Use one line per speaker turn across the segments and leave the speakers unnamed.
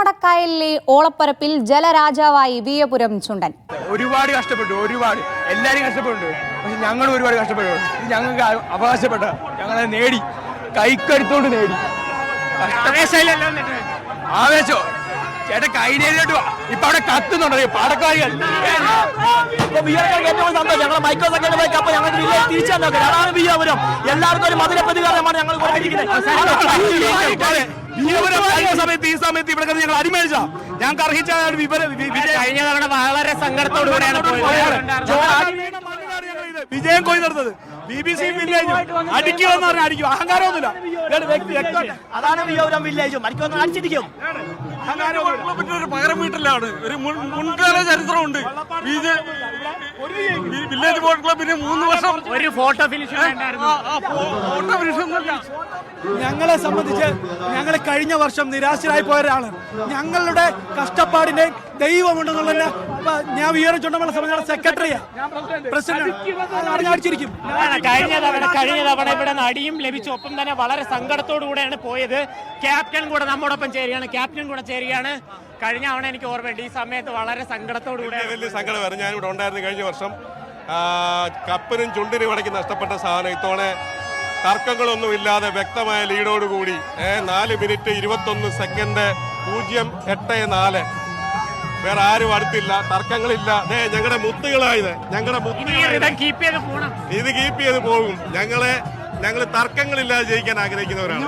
പുതുമടക്കായലിലെ ഓളപ്പരപ്പിൽ ജലരാജാവായി വിയപുരം ചുണ്ടൻ.
ഒരുപാട് കഷ്ടപ്പെട്ടു ഒരുപാട്. എല്ലാരും കഷ്ടപ്പെട്ടു പക്ഷെ ഞങ്ങൾ ഒരുപാട് കഷ്ടപ്പെട്ടു. ഞങ്ങൾക്ക് അവകാശപ്പെട്ട ഞങ്ങളെ നേടി കൈക്കരുത്തോണ്ട് നേടി. ആവേശോ. കൈനേരിട്ട് വാ. ഇപ്പൊ അവിടെ കത്തുന്നുണ്ടോ പടക്കാരികൾ
ഞങ്ങൾ മൈക്രോ സെക്കൻഡ് ബൈക്ക് അപ്പൊ ഞങ്ങൾ തിരിച്ചു നോക്കാം അതാണ് ബിയാപുരം എല്ലാവർക്കും ഒരു മധുര പ്രതികാരമാണ് ഞങ്ങൾ
സമയത്ത് ഈ സമയത്ത് ഇവിടെ ഞങ്ങൾ അടിമേടിച്ച ഞങ്ങൾക്ക് അർഹിച്ച വിവരം
കഴിഞ്ഞ തവണ വളരെ സങ്കടത്തോടു കൂടെയാണ്
വിജയം കൊയ് നടന്നത്. ബി ബി സി വില്ലേജ് അടിക്കുമെന്ന് പറഞ്ഞാൽ അടിക്കും. അഹങ്കാരമൊന്നുമില്ല.
അതാണ് ബിയാപുരം വില്ലേജ് മരിക്കൊന്ന് അടിച്ചിരിക്കും.
ഒരു പകരം വീട്ടിലാണ്. ഒരു മുൻ- മുൻകാല ചരിത്രമുണ്ട്. വില്ലേജ് ബോട്ട് ക്ലബിന് മൂന്ന് വർഷം
ഒരു ഫോട്ടോ ഫിനിഷ്
ഓട്ടോ ഫിനിഷൊന്നുമില്ല
ഞങ്ങളെ സംബന്ധിച്ച് ഞങ്ങൾ കഴിഞ്ഞ വർഷം നിരാശരായി പോയവരാണ്. ഞങ്ങളുടെ കഷ്ടപ്പാടിന്റെ ദൈവമുണ്ടെന്നുള്ള ഞാൻ വിയറ ചുണ്ടമല സംബന്ധിച്ച സെക്രട്ടറിയാ. പ്രസിഡന്റ് അടിച്ചിരിക്കും
കഴിഞ്ഞ തവണ കഴിഞ്ഞ തവണ ഇവിടെ നടിയും ലഭിച്ചു ഒപ്പം തന്നെ വളരെ സങ്കടത്തോടു കൂടെയാണ് പോയത്. ക്യാപ്റ്റൻ കൂടെ നമ്മോടൊപ്പം ചേരുകയാണ്. ക്യാപ്റ്റൻ കൂടെ ചേരുകയാണ്. കഴിഞ്ഞ തവണ എനിക്ക് ഓർമ്മയുണ്ട്. ഈ സമയത്ത് വളരെ സങ്കടത്തോടു കൂടെ
വലിയ സങ്കടമായിരുന്നു ഞാനിവിടെ ഉണ്ടായിരുന്നു കഴിഞ്ഞ വർഷം. കപ്പനും ചുണ്ടിനും ഇടയ്ക്ക് നഷ്ടപ്പെട്ട സാധനം. ഇത്തവണ തർക്കങ്ങളൊന്നുമില്ലാതെ വ്യക്തമായ ലീഡോടുകൂടി. ഏ, നാല് മിനിറ്റ് ഇരുപത്തൊന്ന് സെക്കൻഡ് പൂജ്യം എട്ട് നാല്. വേറെ ആരും അടുത്തില്ല തർക്കങ്ങളില്ല. ദേ ഞങ്ങളുടെ മുത്തുകളായത് ഞങ്ങളുടെ
മുത്തുകൾ
ഇത്. കീപ്പ് ചെയ്ത് പോകും. ഞങ്ങളെ ഞങ്ങൾ തർക്കങ്ങളില്ലാതെ ജയിക്കാൻ ആഗ്രഹിക്കുന്നവരാണ്.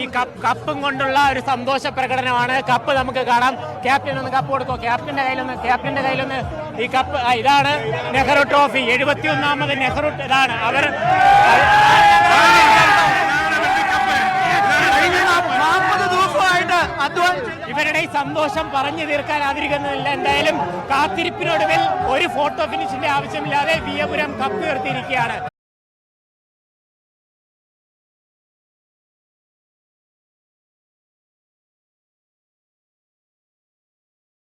ഈ കപ്പ് കപ്പും കൊണ്ടുള്ള ഒരു സന്തോഷ പ്രകടനമാണ്. കപ്പ് നമുക്ക് കാണാം. ക്യാപ്റ്റൻ ഒന്ന് കപ്പ് കൊടുക്കോ ക്യാപ്റ്റന്റെ കയ്യിലൊന്ന് ക്യാപ്റ്റന്റെ കയ്യിലൊന്ന്. ഈ കപ്പ് ഇതാണ് നെഹ്റു ട്രോഫി. എഴുപത്തി ഒന്നാമത് നെഹ്റു ഇതാണ് അവർ. ഇവരുടെ ഈ സന്തോഷം പറഞ്ഞു തീർക്കാനാതിരിക്കുന്നില്ല എന്തായാലും കാത്തിരിപ്പിനൊടുവിൽ ഒരു ഫോട്ടോ ഫിനിഷിന്റെ ആവശ്യമില്ലാതെ വിയപുരം കപ്പ് ഉയർത്തിയിരിക്കുകയാണ്.